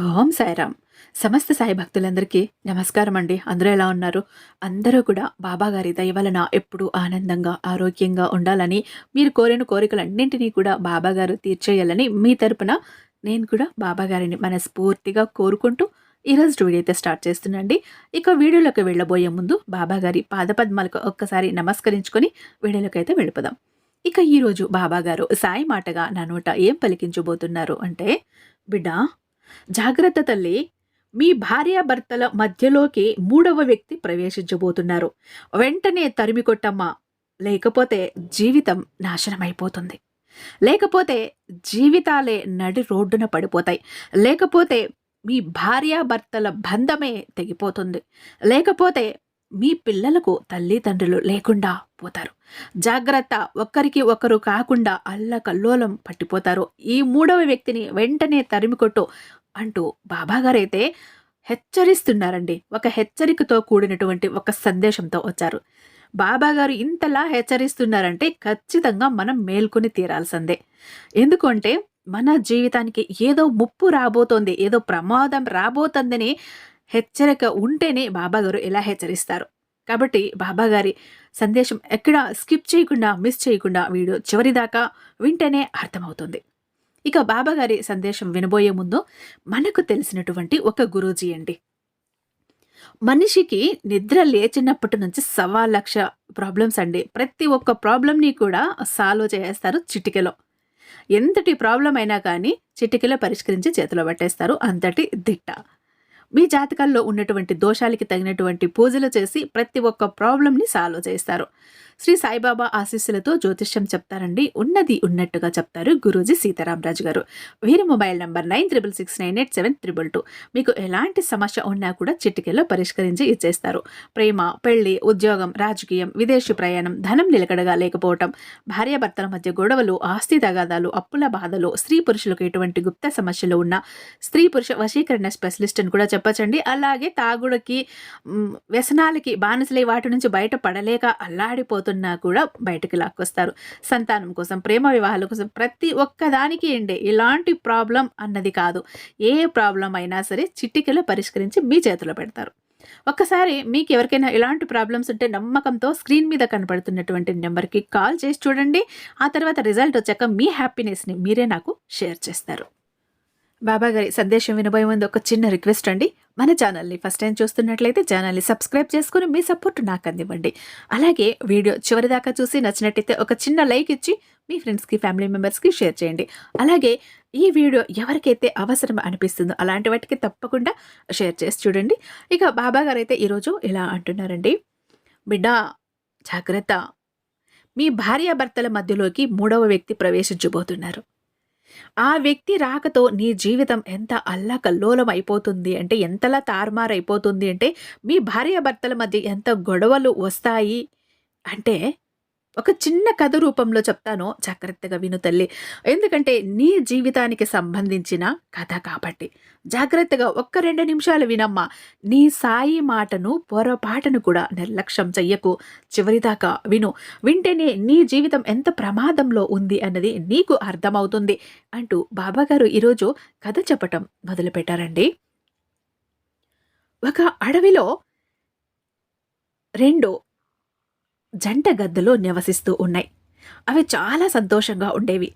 ఓం సాయిరామ్. సమస్త సాయి భక్తులందరికీ నమస్కారం అండి అందరూ ఎలా ఉన్నారు? అందరూ కూడా బాబాగారి దయవలన వలన ఎప్పుడూ ఆనందంగా ఆరోగ్యంగా ఉండాలని మీరు కోరిన కోరికలన్నింటినీ కూడా బాబాగారు తీర్చేయాలని మీ తరపున నేను కూడా బాబాగారిని మనస్ఫూర్తిగా కోరుకుంటూ ఈరోజు వీడియో అయితే స్టార్ట్ చేస్తున్నాండి ఇక వీడియోలోకి వెళ్ళబోయే ముందు బాబాగారి పాదపద్మాలకు ఒక్కసారి నమస్కరించుకొని వీడియోలోకి అయితే వెళ్ళిపోదాం. ఇక ఈరోజు బాబాగారు సాయి మాటగా నా నోట ఏం పలికించబోతున్నారు అంటే బిడ్డా జాగ్రత్త తల్లి. మీ భార్యాభర్తల మధ్యలోకి మూడవ వ్యక్తి ప్రవేశించబోతున్నారు. వెంటనే తరిమి కొట్టమ్మా. లేకపోతే జీవితం నాశనమైపోతుంది. లేకపోతే జీవితాలే నడి రోడ్డున పడిపోతాయి. లేకపోతే మీ భార్యాభర్తల బంధమే తెగిపోతుంది. లేకపోతే మీ పిల్లలకు తల్లిదండ్రులు లేకుండా పోతారు. జాగ్రత్త ఒక్కరికి ఒకరు కాకుండా అల్లకల్లోలం పట్టిపోతారు. ఈ మూడవ వ్యక్తిని వెంటనే తరిమికొట్టు అంటూ బాబాగారైతే హెచ్చరిస్తున్నారండి. ఒక హెచ్చరికతో కూడినటువంటి ఒక సందేశంతో వచ్చారు. బాబాగారు ఇంతలా హెచ్చరిస్తున్నారంటే ఖచ్చితంగా మనం మేల్కొని తీరాల్సిందే. ఎందుకంటే మన జీవితానికి ఏదో ముప్పు రాబోతోంది ఏదో ప్రమాదం రాబోతుందని హెచ్చరిక ఉంటేనే బాబాగారు ఎలా హెచ్చరిస్తారు. కాబట్టి బాబాగారి సందేశం ఎక్కడ స్కిప్ చేయకుండా మిస్ చేయకుండా వీడియో చివరిదాకా వింటేనే అర్థమవుతుంది. ఇక బాబాగారి సందేశం వినబోయే ముందు మనకు తెలిసినటువంటి ఒక గురూజీ అండి. మనిషికి నిద్ర లేచినప్పటి నుంచి సవా లక్ష ప్రాబ్లమ్స్ అండి. ప్రతి ఒక్క ప్రాబ్లంని కూడా సాల్వ్ చేస్తారు చిటికెలో. ఎంతటి ప్రాబ్లం అయినా కానీ చిటికెలో పరిష్కరించి చేతిలో పట్టేస్తారు. అంతటి దిట్ట. మీ జాతకాల్లో ఉన్నటువంటి దోషాలకి తగినటువంటి పూజలు చేసి ప్రతి ఒక్క ప్రాబ్లంని సాల్వ్ చేస్తారు. శ్రీ సాయిబాబా ఆశీస్సులతో జ్యోతిష్యం చెప్తారండి. ఉన్నది ఉన్నట్టుగా చెప్తారు గురూజీ సీతారామరాజు గారు. వీరి mobile number nine triple six nine eight seven triple two. మీకు ఎలాంటి సమస్య ఉన్నా కూడా చిటికెలో పరిష్కరించి ఇచ్చేస్తారు. ప్రేమ పెళ్ళి ఉద్యోగం రాజకీయం విదేశీ ప్రయాణం ధనం నిలకడగా లేకపోవటం భార్యాభర్తల మధ్య గొడవలు ఆస్తి తగాదాలు అప్పుల బాధలు స్త్రీ పురుషులకు ఎటువంటి గుప్త సమస్యలు ఉన్న స్త్రీ పురుష వశీకరణ స్పెషలిస్ట్ అని కూడా చెప్పచ్చండి. అలాగే తాగుడికి వ్యసనాలకి బానిసలే వాటి నుంచి బయట పడలేక అల్లాడిపోతుంది అవుతున్నా కూడా బయటకు లాక్కొస్తారు. సంతానం కోసం ప్రేమ వివాహాల కోసం ప్రతి ఒక్కదానికి ఏంటి ఇలాంటి ప్రాబ్లం అన్నది కాదు. ఏ ప్రాబ్లం అయినా సరే చిట్టికలో పరిష్కరించి మీ చేతిలో పెడతారు. ఒక్కసారి మీకు ఎవరికైనా ఇలాంటి ప్రాబ్లమ్స్ ఉంటే నమ్మకంతో స్క్రీన్ మీద కనపడుతున్నటువంటి నెంబర్కి కాల్ చేసి చూడండి. ఆ తర్వాత రిజల్ట్ వచ్చాక మీ హ్యాపీనెస్ని మీరే నాకు షేర్ చేస్తారు. బాబా గారి సందేశం వినబోయే ముందు ఒక చిన్న రిక్వెస్ట్ అండి. మన ఛానల్ని ఫస్ట్ టైం చూస్తున్నట్లయితే ఛానల్ని సబ్స్క్రైబ్ చేసుకుని మీ సపోర్ట్ నాకు అందివ్వండి. అలాగే వీడియో చివరిదాకా చూసి నచ్చినట్టయితే ఒక చిన్న లైక్ ఇచ్చి మీ ఫ్రెండ్స్కి ఫ్యామిలీ మెంబర్స్కి షేర్ చేయండి. అలాగే ఈ వీడియో ఎవరికైతే అవసరం అనిపిస్తుందో అలాంటి వాటికి తప్పకుండా షేర్ చేసి చూడండి. ఇక బాబా గారు అయితే ఈరోజు ఇలా అంటున్నారండి. బిడ్డ జాగ్రత్త. మీ భార్యాభర్తల మధ్యలోకి మూడవ వ్యక్తి ప్రవేశించబోతున్నారు. ఆ వ్యక్తి రాకతో నీ జీవితం ఎంత అల్లకల్లోలం అయిపోతుంది అంటే ఎంతలా తారుమారైపోతుంది అంటే మీ భార్యాభర్తల మధ్య ఎంత గొడవలు వస్తాయి అంటే ఒక చిన్న కథ రూపంలో చెప్తాను. జాగ్రత్తగా విను తల్లి. ఎందుకంటే నీ జీవితానికి సంబంధించిన కథ కాబట్టి. జాగ్రత్తగా ఒక్క రెండు నిమిషాలు వినమ్మా. నీ సాయి మాటను పొరపాటును కూడా నిర్లక్ష్యం చెయ్యకు. చివరిదాకా విను. వింటేనే నీ జీవితం ఎంత ప్రమాదంలో ఉంది అన్నది నీకు అర్థమవుతుంది అంటూ బాబాగారు ఈరోజు కథ చెప్పటం మొదలుపెట్టారండి. ఒక అడవిలో రెండు జంట గద్దలో నివసిస్తూ ఉన్నాయి. అవి చాలా సంతోషంగా ఉండేవి.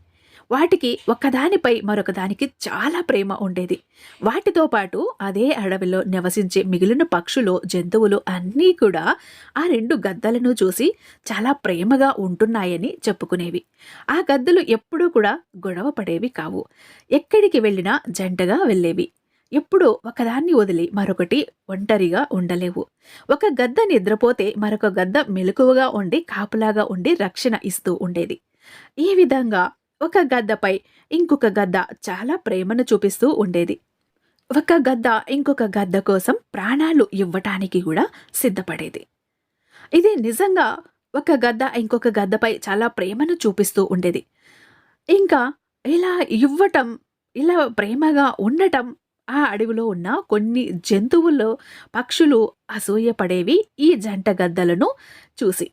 వాటికి ఒకదానిపై మరొకదానికి చాలా ప్రేమ ఉండేది. వాటితో పాటు అదే అడవిలో నివసించే మిగిలిన పక్షులు జంతువులు అన్నీ కూడా ఆ రెండు గద్దలను చూసి చాలా ప్రేమగా ఉంటున్నాయని చెప్పుకునేవి. ఆ గద్దలు ఎప్పుడూ కూడా గొడవ పడేవి కావు. ఎక్కడికి వెళ్ళినా జంటగా వెళ్ళేవి. ఎప్పుడూ ఒకదాన్ని వదిలి మరొకటి ఒంటరిగా ఉండలేవు. ఒక గద్ద నిద్రపోతే మరొక గద్ద మెలకువగా ఉండి కాపులాగా ఉండి రక్షణ ఇస్తూ ఉండేది. ఈ విధంగా ఒక గద్దపై ఇంకొక గద్ద చాలా ప్రేమను చూపిస్తూ ఉండేది. ఒక గద్ద ఇంకొక గద్ద కోసం ప్రాణాలు ఇవ్వటానికి కూడా సిద్ధపడేది. ఇది నిజంగా ఒక గద్ద ఇంకొక గద్దపై చాలా ప్రేమను చూపిస్తూ ఉండేది. ఇంకా ఇలా ఇవ్వటం ఇలా ప్రేమగా ఉండటం ఆ అడవిలో ఉన్న కొన్ని జంతువుల్లో పక్షులు అసూయపడేవి ఈ జంట గద్దలను చూసి.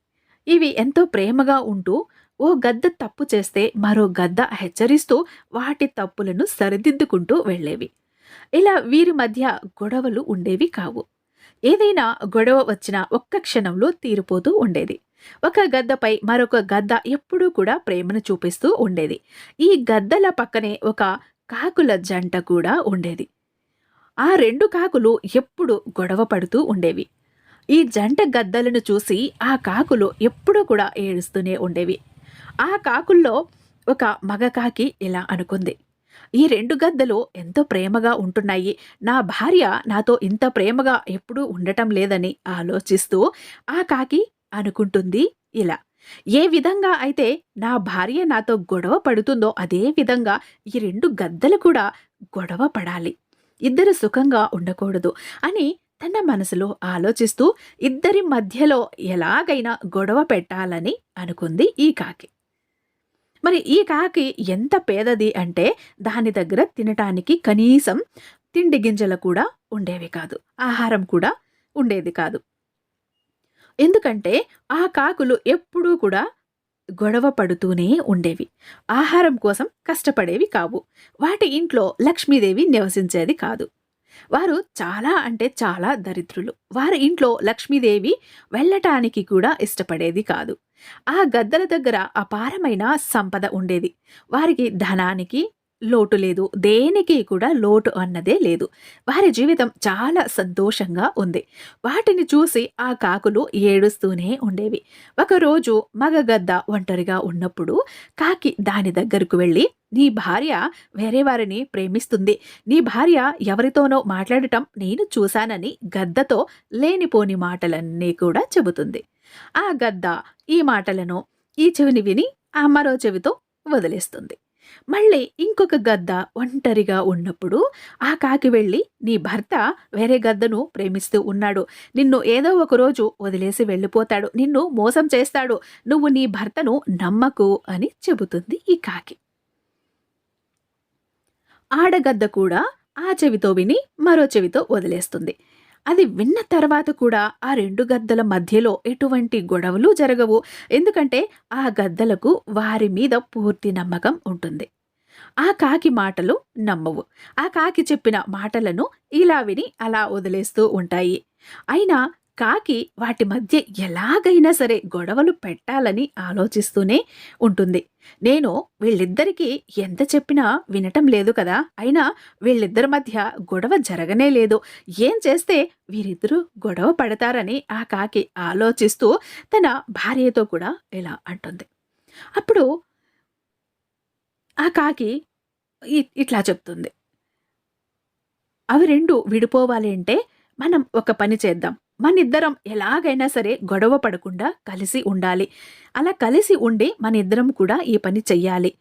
ఇవి ఎంతో ప్రేమగా ఉంటూ ఓ గద్ద తప్పు చేస్తే మరో గద్ద హెచ్చరిస్తూ వాటి తప్పులను సరిదిద్దుకుంటూ వెళ్ళేవి. ఇలా వీరి మధ్య గొడవలు ఉండేవి కావు. ఏదైనా గొడవ వచ్చినా ఒక్క క్షణంలో తీరిపోతూ ఉండేది. ఒక గద్దపై మరొక గద్ద ఎప్పుడూ కూడా ప్రేమను చూపిస్తూ ఉండేది. ఈ గద్దల పక్కనే ఒక కాకుల జంట కూడా ఉండేది. ఆ రెండు కాకులు ఎప్పుడు గొడవ పడుతూ ఉండేవి. ఈ జంట గద్దలను చూసి ఆ కాకులు ఎప్పుడూ కూడా ఏడుస్తూనే ఉండేవి. ఆ కాకుల్లో ఒక మగ కాకి ఇలా అనుకుంది. ఈ రెండు గద్దలు ఎంతో ప్రేమగా ఉంటున్నాయి. నా భార్య నాతో ఇంత ప్రేమగా ఎప్పుడూ ఉండటం లేదని ఆలోచిస్తూ ఆ కాకి అనుకుంటుంది ఇలా. ఏ విధంగా అయితే నా భార్య నాతో గొడవ పడుతుందో అదే విధంగా ఈ రెండు గద్దలు కూడా గొడవ పడాలి. ఇద్దరు సుఖంగా ఉండకూడదు అని తన మనసులో ఆలోచిస్తూ ఇద్దరి మధ్యలో ఎలాగైనా గొడవ పెట్టాలని అనుకుంది ఈ కాకి. మరి ఈ కాకి ఎంత పేదది అంటే దాని దగ్గర తినటానికి కనీసం తిండి గింజలు కూడా ఉండేవి కాదు ఆహారం కూడా ఉండేది కాదు. ఎందుకంటే ఆ కాకులు ఎప్పుడూ కూడా గొడవ పడుతూనే ఉండేవి. ఆహారం కోసం కష్టపడేవి కావు. వాటి ఇంట్లో లక్ష్మీదేవి నివసించేది కాదు. వారు చాలా అంటే చాలా దరిద్రులు. వారి ఇంట్లో లక్ష్మీదేవి వెళ్ళటానికి కూడా ఇష్టపడేది కాదు. ఆ గద్దల దగ్గర అపారమైన సంపద ఉండేది. వారికి ధనానికి లోటు లేదు. దేనికి కూడా లోటు అన్నదే లేదు. వారి జీవితం చాలా సంతోషంగా ఉంది. వాటిని చూసి ఆ కాకులు ఏడుస్తూనే ఉండేవి. ఒకరోజు మగ గద్ద ఒంటరిగా ఉన్నప్పుడు కాకి దాని దగ్గరకు వెళ్ళి నీ భార్య వేరే వారిని ప్రేమిస్తుంది. నీ భార్య ఎవరితోనో మాట్లాడటం నేను చూశానని గద్దతో లేనిపోని మాటలన్నీ కూడా చెబుతుంది. ఆ గద్ద ఈ మాటలను ఈ చెవిని విని ఆ మరో చెవితో వదిలేస్తుంది. మళ్ళీ ఇంకొక గద్ద ఒంటరిగా ఉన్నప్పుడు ఆ కాకి వెళ్ళి నీ భర్త వేరే గద్దను ప్రేమిస్తూ ఉన్నాడు. నిన్ను ఏదో ఒక రోజు వదిలేసి వెళ్ళిపోతాడు. నిన్ను మోసం చేస్తాడు. నువ్వు నీ భర్తను నమ్మకు అని చెబుతుంది ఈ కాకి. ఆడగద్ద కూడా ఆ చెవితో విని మరో చెవితో వదిలేస్తుంది. అది విన్న తర్వాత కూడా ఆ రెండు గద్దల మధ్యలో ఎటువంటి గొడవలు జరగవు. ఎందుకంటే ఆ గద్దలకు వారి మీద పూర్తి నమ్మకం ఉంటుంది. ఆ కాకి మాటలు నమ్మవు. ఆ కాకి చెప్పిన మాటలను ఇలా విని అలా వదిలేస్తూ ఉంటాయి. అయినా కాకి వాటి మధ్య ఎలాగైనా సరే గొడవలు పెట్టాలని ఆలోచిస్తూనే ఉంటుంది. నేను వీళ్ళిద్దరికీ ఎంత చెప్పినా వినటం లేదు కదా. అయినా వీళ్ళిద్దరి మధ్య గొడవ జరగనే లేదు. ఏం చేస్తే వీరిద్దరూ గొడవ పడతారని ఆ కాకి ఆలోచిస్తూ తన భార్యతో కూడా ఇలా అంటుంది. అప్పుడు ఆ కాకి ఇట్లా చెప్తుంది. అవి రెండు విడిపోవాలి అంటే మనం ఒక పని చేద్దాం. మనిద్దరం ఎలాగైనా సరే గొడవ పడకుండా కలిసి ఉండాలి. అలా కలిసి ఉండి మనిద్దరం కూడా ఈ పని చెయ్యాలి.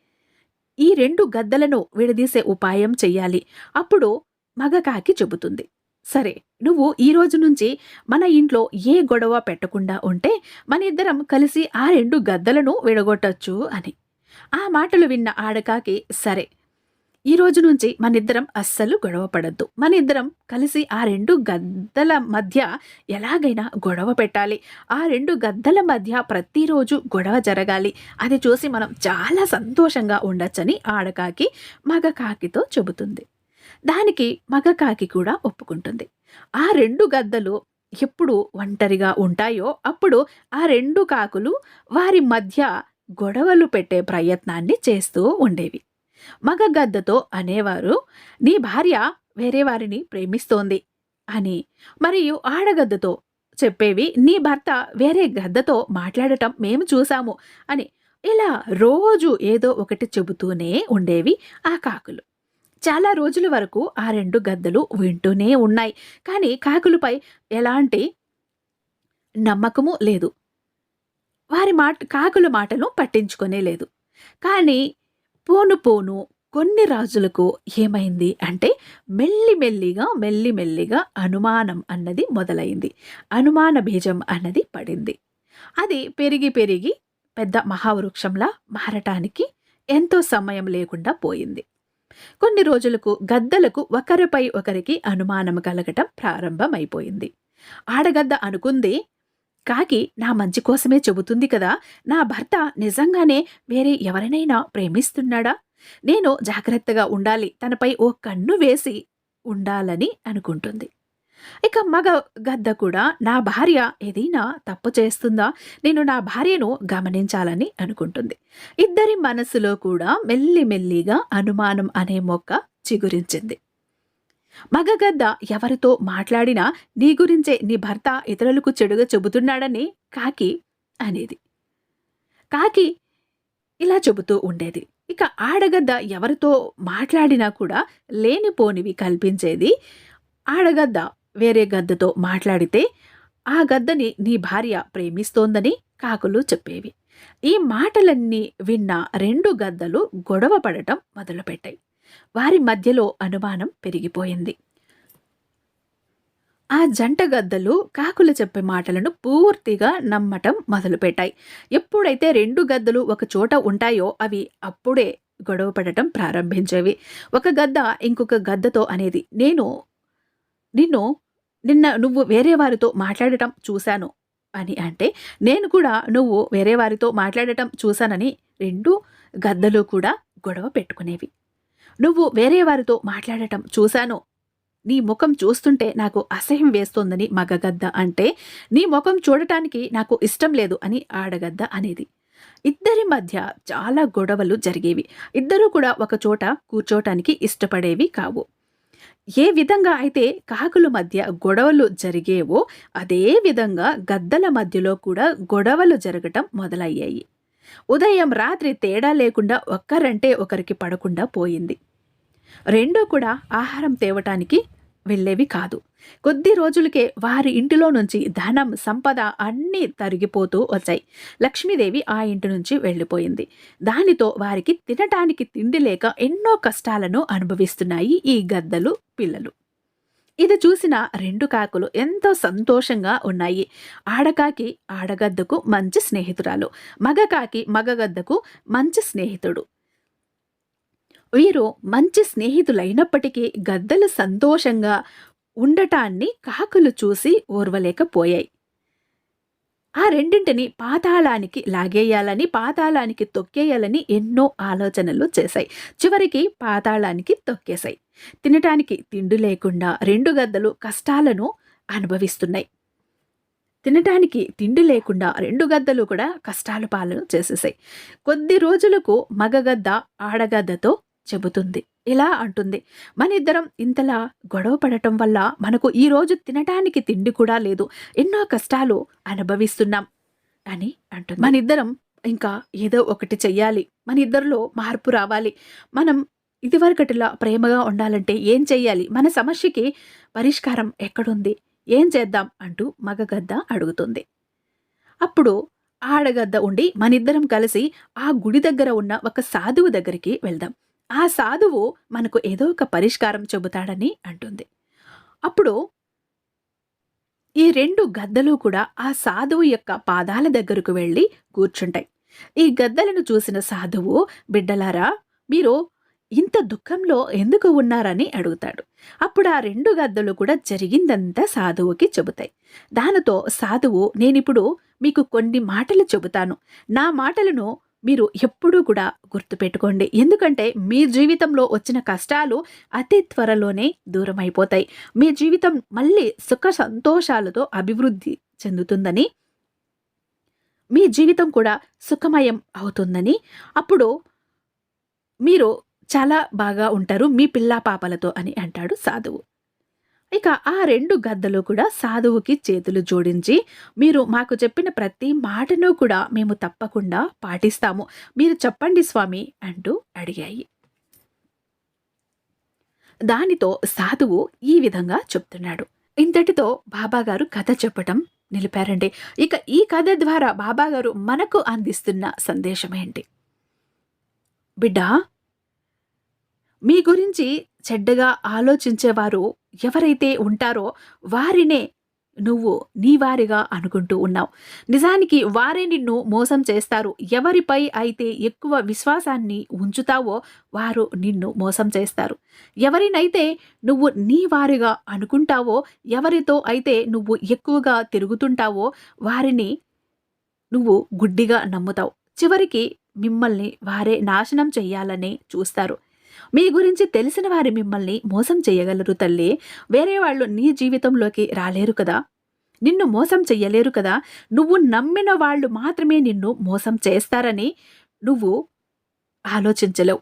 ఈ రెండు గద్దలను విడదీసే ఉపాయం చెయ్యాలి. అప్పుడు మగకాకి చెబుతుంది. సరే నువ్వు ఈ రోజు నుంచి మన ఇంట్లో ఏ గొడవ పెట్టకుండా ఉంటే మన ఇద్దరం కలిసి ఆ రెండు గద్దలను విడగొట్టచ్చు అని. ఆ మాటలు విన్న ఆడకాకి సరే ఈ రోజు నుంచి మనిద్దరం అస్సలు గొడవ పడద్దు. మనిద్దరం కలిసి ఆ రెండు గద్దల మధ్య ఎలాగైనా గొడవ పెట్టాలి. ఆ రెండు గద్దల మధ్య ప్రతిరోజు గొడవ జరగాలి. అది చూసి మనం చాలా సంతోషంగా ఉండొచ్చని ఆడకాకి మగ కాకితో చెబుతుంది. దానికి మగ కాకి కూడా ఒప్పుకుంటుంది. ఆ రెండు గద్దలు ఎప్పుడు ఒంటరిగా ఉంటాయో అప్పుడు ఆ రెండు కాకులు వారి మధ్య గొడవలు పెట్టే ప్రయత్నాన్ని చేస్తూ ఉండేవి. మగ గద్దతో అనేవారు నీ భార్య వేరే వారిని ప్రేమిస్తోంది అని. మరియు ఆడగద్దతో చెప్పేవి నీ భర్త వేరే గద్దతో మాట్లాడటం మేము చూసాము అని. ఇలా రోజు ఏదో ఒకటి చెబుతూనే ఉండేవి ఆ కాకులు. చాలా రోజుల వరకు ఆ రెండు గద్దలు వింటూనే ఉన్నాయి. కానీ కాకులపై ఎలాంటి నమ్మకము లేదు. వారి మాట కాకుల మాటలు పట్టించుకునే లేదు. కానీ పోను పోను కొన్ని రాజులకు ఏమైంది అంటే మెల్లిమెల్లిగా మెల్లిమెల్లిగా అనుమానం అన్నది మొదలైంది. అనుమాన బీజం అన్నది పడింది. అది పెరిగి పెరిగి పెద్ద మహావృక్షంలా మారటానికి ఎంతో సమయం లేకుండా పోయింది. కొన్ని రోజులకు గద్దలకు ఒకరిపై ఒకరికి అనుమానం కలగటం ప్రారంభమైపోయింది. ఆడగద్ద అనుకుంది కాకి నా మంచి కోసమే చెబుతుంది కదా. నా భర్త నిజంగానే వేరే ఎవరినైనా ప్రేమిస్తున్నాడా? నేను జాగ్రత్తగా ఉండాలి. తనపై ఓ కన్ను వేసి ఉండాలని అనుకుంటుంది. ఇక మగ గద్ద కూడా నా భార్య ఏదైనా తప్పు చేస్తుందా? నేను నా భార్యను గమనించాలని అనుకుంటుంది. ఇద్దరి మనసులో కూడా మెల్లిమెల్లిగా అనుమానం అనే మొక్క చిగురించింది. మగగద్ద ఎవరితో మాట్లాడినా నీ గురించే నీ భర్త ఇతరులకు చెడుగా చెబుతున్నాడని కాకి అనేది. కాకి ఇలా చెబుతూ ఉండేది. ఇక ఆడగద్ద ఎవరితో మాట్లాడినా కూడా లేనిపోనివి కల్పించేది. ఆడగద్ద వేరే గద్దతో మాట్లాడితే ఆ గద్దని నీ భార్య ప్రేమిస్తోందని కాకులు చెప్పేవి. ఈ మాటలన్నీ విన్న రెండు గద్దలు గొడవ పడటం మొదలుపెట్టాయి. వారి మధ్యలో అనుమానం పెరిగిపోయింది. ఆ జంట గద్దలు కాకులు చెప్పే మాటలను పూర్తిగా నమ్మటం మొదలుపెట్టాయి. ఎప్పుడైతే రెండు గద్దలు ఒక చోట ఉంటాయో అవి అప్పుడే గొడవ పడటం ప్రారంభించేవి. ఒక గద్ద ఇంకొక గద్దతో అనేది నేను నిన్ను నిన్న నువ్వు వేరే వారితో మాట్లాడటం చూశాను అని అంటే నేను కూడా నువ్వు వేరే వారితో మాట్లాడటం చూశానని రెండు గద్దలు కూడా గొడవ పెట్టుకునేవి. నువ్వు వేరే వారితో మాట్లాడటం చూశాను. నీ ముఖం చూస్తుంటే నాకు అసహ్యం వేస్తోందని మగగద్ద అంటే నీ ముఖం చూడటానికి నాకు ఇష్టం లేదు అని ఆడగద్ద అనేది. ఇద్దరి మధ్య చాలా గొడవలు జరిగేవి. ఇద్దరూ కూడా ఒక చోట కూర్చోటానికి ఇష్టపడేవి కావు. ఏ విధంగా అయితే కాకుల మధ్య గొడవలు జరిగేవో అదే విధంగా గద్దల మధ్యలో కూడా గొడవలు జరగటం మొదలయ్యాయి. ఉదయం రాత్రి తేడా లేకుండా ఒక్కరంటే ఒకరికి పడకుండా పోయింది. రెండూ కూడా ఆహారం తేవటానికి వెళ్ళేవి కాదు. కొద్ది రోజులకే వారి ఇంటిలో నుంచి ధనం సంపద అన్నీ తరిగిపోతూ వచ్చాయి. లక్ష్మీదేవి ఆ ఇంటి నుంచి వెళ్ళిపోయింది. దానితో వారికి తినటానికి తిండి లేక ఎన్నో కష్టాలను అనుభవిస్తున్నాయి ఈ గద్దలు పిల్లలు. ఇది చూసిన రెండు కాకులు ఎంతో సంతోషంగా ఉన్నాయి. ఆడకాకి ఆడగద్దకు మంచి స్నేహితురాలు. మగకాకి మగగద్దకు మంచి స్నేహితుడు. వీరు మంచి స్నేహితులైనప్పటికీ గద్దలు సంతోషంగా ఉండటాన్ని కాకులు చూసి ఓర్వలేకపోయాయి. ఆ రెండింటిని పాతాళానికి లాగేయాలని పాతాళానికి తొక్కేయాలని ఎన్నో ఆలోచనలు చేశాయి. చివరికి పాతాళానికి తొక్కేశాయి. తినటానికి తిండి లేకుండా రెండు గద్దలు కష్టాలను అనుభవిస్తున్నాయి. తినటానికి తిండి లేకుండా రెండు గద్దలు కూడా కష్టాలు పాలన చేసేసాయి కొద్ది రోజులకు మగగద్ద ఆడగద్దతో చెబుతుంది. ఇలా అంటుంది. మన ఇద్దరం ఇంతలా గొడవ పడటం వల్ల మనకు ఈరోజు తినటానికి తిండి కూడా లేదు. ఎన్నో కష్టాలు అనుభవిస్తున్నాం అని అంటుంది. మన ఇద్దరం ఇంకా ఏదో ఒకటి చెయ్యాలి. మన ఇద్దరిలో మార్పు రావాలి. మనం ఇదివరకటిలా ప్రేమగా ఉండాలంటే ఏం చెయ్యాలి? మన సమస్యకి పరిష్కారం ఎక్కడుంది? ఏం చేద్దాం? అంటూ మగగద్ద అడుగుతుంది. అప్పుడు ఆడగద్ద ఉండి మనిద్దరం కలిసి ఆ గుడి దగ్గర ఉన్న ఒక సాధువు దగ్గరికి వెళ్దాం. ఆ సాధువు మనకు ఏదో ఒక పరిష్కారం చెబుతాడని అంటుంది. అప్పుడు ఈ రెండు గద్దలు కూడా ఆ సాధువు యొక్క పాదాల దగ్గరకు వెళ్ళి కూర్చుంటాయి. ఈ గద్దలను చూసిన సాధువు బిడ్డలారా మీరు ఇంత దుఃఖంలో ఎందుకు ఉన్నారని అడుగుతాడు. అప్పుడు ఆ రెండు గద్దలు కూడా జరిగిందంతా సాధువుకి చెబుతాయి. దానితో సాధువు నేనిప్పుడు మీకు కొన్ని మాటలు చెబుతాను. నా మాటలను మీరు ఎప్పుడూ కూడా గుర్తుపెట్టుకోండి. ఎందుకంటే మీ జీవితంలో వచ్చిన కష్టాలు అతి త్వరలోనే దూరం అయిపోతాయి మీ జీవితం మళ్ళీ సుఖ సంతోషాలతో అభివృద్ధి చెందుతుందని మీ జీవితం కూడా సుఖమయం అవుతుందని అప్పుడు మీరు చాలా బాగా ఉంటారు. మీ పిల్లా పాపలతో అని అంటాడు సాధువు. ఇక ఆ రెండు గద్దలు కూడా సాధువుకి చేతులు జోడించి మీరు మాకు చెప్పిన ప్రతి మాటను కూడా మేము తప్పకుండా పాటిస్తాము. మీరు చెప్పండి స్వామి అంటూ అడిగాయి. దానితో సాధువు ఈ విధంగా చెప్తున్నాడు. ఇంతటితో బాబాగారు కథ చెప్పటం నిలిపారండి. ఇక ఈ కథ ద్వారా బాబాగారు మనకు అందిస్తున్న సందేశం ఏంటి? బిడ్డా మీ గురించి చెడ్డగా ఆలోచించేవారు ఎవరైతే ఉంటారో వారినే నువ్వు నీ వారిగా అనుకుంటూ ఉన్నావు. నిజానికి వారే నిన్ను మోసం చేస్తారు. ఎవరిపై అయితే ఎక్కువ విశ్వాసాన్ని ఉంచుతావో వారు నిన్ను మోసం చేస్తారు. ఎవరినైతే నువ్వు నీ వారిగా అనుకుంటావో ఎవరితో అయితే నువ్వు ఎక్కువగా తిరుగుతుంటావో వారిని నువ్వు గుడ్డిగా నమ్ముతావు. చివరికి మిమ్మల్ని వారే నాశనం చెయ్యాలని చూస్తారు. మీ గురించి తెలిసిన వారి మిమ్మల్ని మోసం చేయగలరు తల్లి. వేరే వాళ్ళు నీ జీవితంలోకి రాలేరు కదా. నిన్ను మోసం చెయ్యలేరు కదా. నువ్వు నమ్మిన వాళ్ళు మాత్రమే నిన్ను మోసం చేస్తారని నువ్వు ఆలోచించలేవు.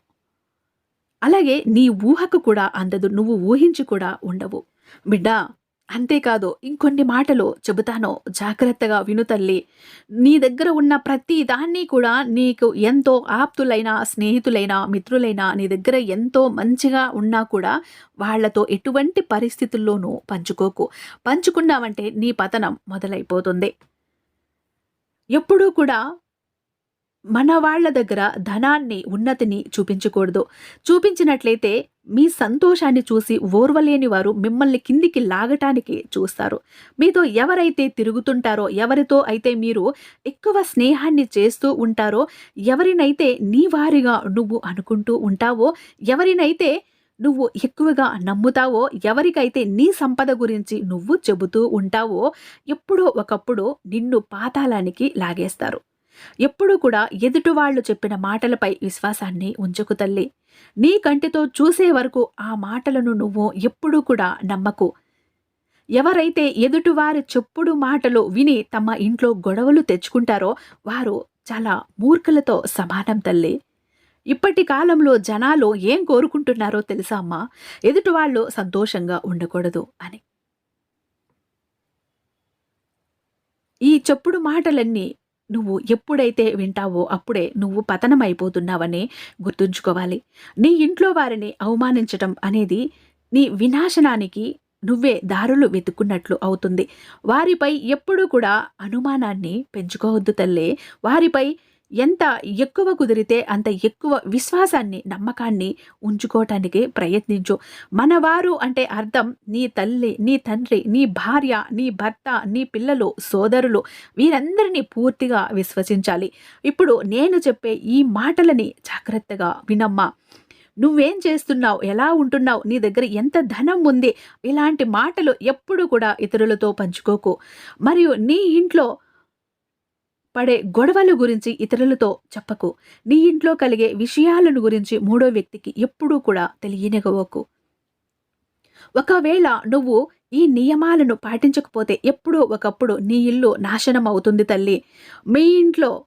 అలాగే నీ ఊహకు కూడా అందదు. నువ్వు ఊహించి కూడా ఉండవు. బిడ్డా అంతేకాదు ఇంకొన్ని మాటలు చెబుతాను. జాగ్రత్తగా విను తల్లి. నీ దగ్గర ఉన్న ప్రతి దాన్ని కూడా నీకు ఎంతో ఆప్తులైన స్నేహితులైన మిత్రులైన నీ దగ్గర ఎంతో మంచిగా ఉన్నా కూడా వాళ్ళతో ఎటువంటి పరిస్థితుల్లోనూ పంచుకోకు. పంచుకున్నావంటే నీ పతనం మొదలైపోతుంది. ఎప్పుడూ కూడా మన వాళ్ళ దగ్గర ధనాన్ని ఉన్నతిని చూపించకూడదు. చూపించినట్లయితే మీ సంతోషాన్ని చూసి ఓర్వలేని వారు మిమ్మల్ని కిందికి లాగటానికి చూస్తారు. మీతో ఎవరైతే తిరుగుతుంటారో ఎవరితో అయితే మీరు ఎక్కువ స్నేహాన్ని చేస్తూ ఉంటారో ఎవరినైతే నీ వారిగా నువ్వు అనుకుంటూ ఉంటావో ఎవరినైతే నువ్వు ఎక్కువగా నమ్ముతావో ఎవరికైతే నీ సంపద గురించి నువ్వు చెబుతూ ఉంటావో ఎప్పుడో ఒకప్పుడు నిన్ను పాతాళానికి లాగేస్తారు. ఎప్పుడూ కూడా ఎదుటివాళ్ళు చెప్పిన మాటలపై విశ్వాసాన్ని ఉంచుకు తల్లి. నీ కంటితో చూసే వరకు ఆ మాటలను నువ్వు ఎప్పుడూ కూడా నమ్మకు. ఎవరైతే ఎదుటివారి చెప్పుడు మాటలు విని తమ ఇంట్లో గొడవలు తెచ్చుకుంటారో వారు చాలా మూర్ఖులతో సమానం తల్లి. ఇప్పటి కాలంలో జనాలు ఏం కోరుకుంటున్నారో తెలుసా అమ్మా? ఎదుటివాళ్ళు సంతోషంగా ఉండకూడదు అని. ఈ చెప్పుడు మాటలన్నీ నువ్వు ఎప్పుడైతే వింటావో అప్పుడే నువ్వు పతనమైపోతున్నావని గుర్తుంచుకోవాలి. నీ ఇంట్లో వారిని అవమానించటం అనేది నీ వినాశనానికి నువ్వే దారులు వెతుక్కున్నట్లు అవుతుంది. వారిపై ఎప్పుడూ కూడా అనుమానాన్ని పెంచుకోవద్దు తల్లే. వారిపై ఎంత ఎక్కువ కుదిరితే అంత ఎక్కువ విశ్వాసాన్ని నమ్మకాన్ని ఉంచుకోవటానికి ప్రయత్నించు. మనవారు అంటే అర్థం నీ తల్లి నీ తండ్రి నీ భార్య నీ భర్త నీ పిల్లలు సోదరులు వీరందరినీ పూర్తిగా విశ్వసించాలి. ఇప్పుడు నేను చెప్పే ఈ మాటలని జాగ్రత్తగా వినమ్మా. నువ్వేం చేస్తున్నావు? ఎలా ఉంటున్నావు? నీ దగ్గర ఎంత ధనం ఉంది? ఇలాంటి మాటలు ఎప్పుడు కూడా ఇతరులతో పంచుకోకు. మరియు నీ ఇంట్లో పడే గొడవల గురించి ఇతరులతో చెప్పకు. నీ ఇంట్లో కలిగే విషయాలను గురించి మూడో వ్యక్తికి ఎప్పుడూ కూడా తెలియనివ్వకు. ఒకవేళ నువ్వు ఈ నియమాలను పాటించకపోతే ఎప్పుడో ఒకప్పుడు నీ ఇల్లు నాశనం అవుతుంది తల్లి. మీ ఇంట్లో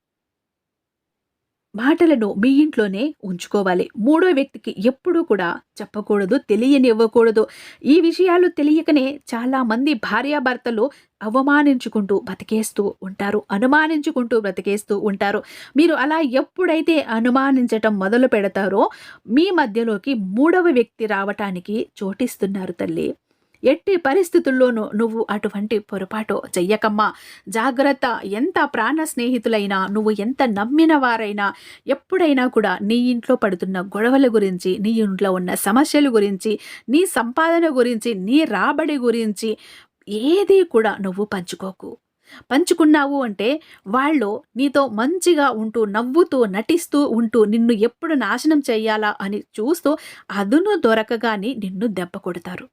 మాటలను మీ ఇంట్లోనే ఉంచుకోవాలి. మూడో వ్యక్తికి ఎప్పుడూ కూడా చెప్పకూడదు తెలియనివ్వకూడదు. ఈ విషయాలు తెలియకనే చాలామంది భార్యాభర్తలు అవమానించుకుంటూ బతికేస్తూ ఉంటారు అనుమానించుకుంటూ బ్రతికేస్తూ ఉంటారు. మీరు అలా ఎప్పుడైతే అనుమానించటం మొదలు పెడతారో మీ మధ్యలోకి మూడవ వ్యక్తి రావటానికి చోటిస్తున్నారు తల్లి. ఎట్టి పరిస్థితుల్లోనూ నువ్వు అటువంటి పొరపాటు చెయ్యకమ్మా. జాగ్రత్త ఎంత ప్రాణ స్నేహితులైనా నువ్వు ఎంత నమ్మిన వారైనా ఎప్పుడైనా కూడా నీ ఇంట్లో పడుతున్న గొడవల గురించి నీ ఇంట్లో ఉన్న సమస్యల గురించి నీ సంపాదన గురించి నీ రాబడి గురించి ఏది కూడా నువ్వు పంచుకోకు. పంచుకున్నావు అంటే వాళ్ళు నీతో మంచిగా ఉంటూ నవ్వుతూ నటిస్తూ ఉంటూ నిన్ను ఎప్పుడు నాశనం చేయాలా అని చూస్తూ అదును దొరకగాని నిన్ను దెబ్బ కొడతారు.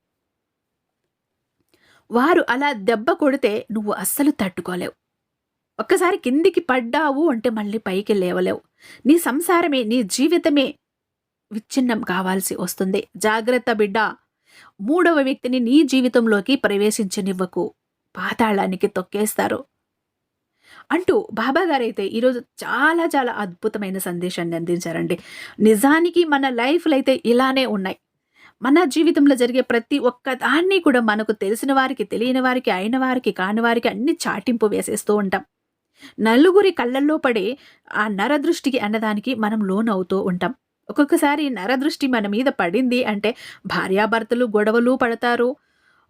వారు అలా దెబ్బ కొడితే నువ్వు అస్సలు తట్టుకోలేవు. ఒక్కసారి కిందికి పడ్డావు అంటే మళ్ళీ పైకి లేవలేవు. నీ సంసారమే నీ జీవితమే విచ్ఛిన్నం కావాల్సి వస్తుంది. జాగ్రత్త బిడ్డ. మూడవ వ్యక్తిని నీ జీవితంలోకి ప్రవేశించనివ్వకు. పాతాళానికి తొక్కేస్తారు. అంటూ బాబాగారైతే ఈరోజు చాలా చాలా అద్భుతమైన సందేశాన్ని అందించారండి. నిజానికి మన లైఫ్లు అయితే ఇలానే ఉన్నాయి. మన జీవితంలో జరిగే ప్రతి ఒక్క దాన్ని కూడా మనకు తెలిసిన వారికి తెలియని వారికి అయిన వారికి కాని వారికి అన్ని చాటింపు వేసేస్తూ ఉంటాం. నలుగురి కళ్ళల్లో పడే ఆ నరదృష్టికి అన్నదానికి మనం లోన్ అవుతూ ఉంటాం. ఒక్కొక్కసారి నరదృష్టి మన మీద పడింది అంటే భార్యాభర్తలు గొడవలు పడతారు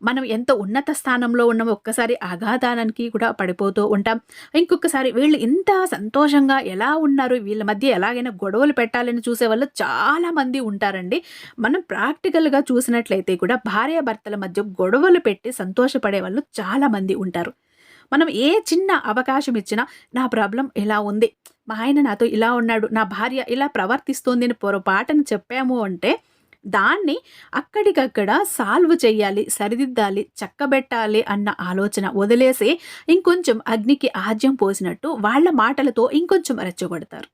మనం ఎంత ఉన్నత స్థానంలో ఉన్నామో ఒక్కసారి ఆఘాతానికి కూడా పడిపోతూ ఉంటాం. ఇంకొకసారి వీళ్ళు ఇంత సంతోషంగా ఎలా ఉన్నారు? వీళ్ళ మధ్య ఎలాగైనా గొడవలు పెట్టాలని చూసే వాళ్ళు చాలామంది ఉంటారండి. మనం ప్రాక్టికల్గా చూసినట్లయితే కూడా భార్యాభర్తల మధ్య గొడవలు పెట్టి సంతోషపడే వాళ్ళు చాలామంది ఉంటారు. మనం ఏ చిన్న అవకాశం ఇచ్చినా నా ప్రాబ్లం ఇలా ఉంది. మా ఆయన నాతో ఇలా ఉన్నాడు. నా భార్య ఇలా ప్రవర్తిస్తోంది అని పొరపాటును చెప్పాము అంటే దాన్ని అక్కడికక్కడ సాల్వ్ చేయాలి సరిదిద్దాలి చక్కబెట్టాలి అన్న ఆలోచన వదిలేసి ఇంకొంచెం అగ్నికి ఆజ్యం పోసినట్టు వాళ్ళ మాటలతో ఇంకొంచెం రెచ్చగొడతారు.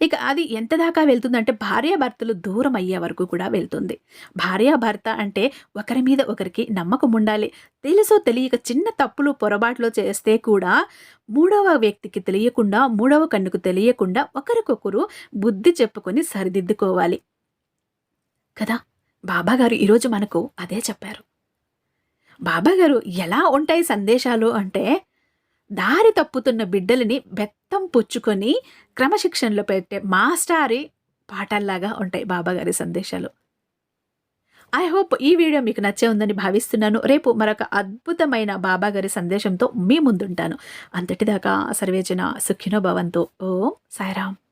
ఇక అది ఎంత దాకా వెళ్తుందంటే భార్యాభర్తలు దూరం అయ్యే వరకు కూడా వెళ్తుంది. భార్యాభర్త అంటే ఒకరి మీద ఒకరికి నమ్మకం ఉండాలి. తెలుసో తెలియక చిన్న తప్పులు పొరపాట్లు చేస్తే కూడా మూడవ వ్యక్తికి తెలియకుండా మూడవ కన్నుకు తెలియకుండా ఒకరికొకరు బుద్ధి చెప్పుకొని సరిదిద్దుకోవాలి. కదా? బాబాగారు ఈరోజు మనకు అదే చెప్పారు. బాబాగారు ఎలా ఉంటాయి సందేశాలు అంటే దారి తప్పుతున్న బిడ్డలని బెత్తం పుచ్చుకొని క్రమశిక్షణలో పెట్టే మాస్టారి పాఠాల్లాగా ఉంటాయి బాబాగారి సందేశాలు. ఐ హోప్ ఈ వీడియో మీకు నచ్చే ఉందని భావిస్తున్నాను. రేపు మరొక అద్భుతమైన బాబాగారి సందేశంతో మీ ముందుంటాను. అంతటిదాకా సర్వేజన సుఖినో భవంతో. ఓం సాయిరామ్.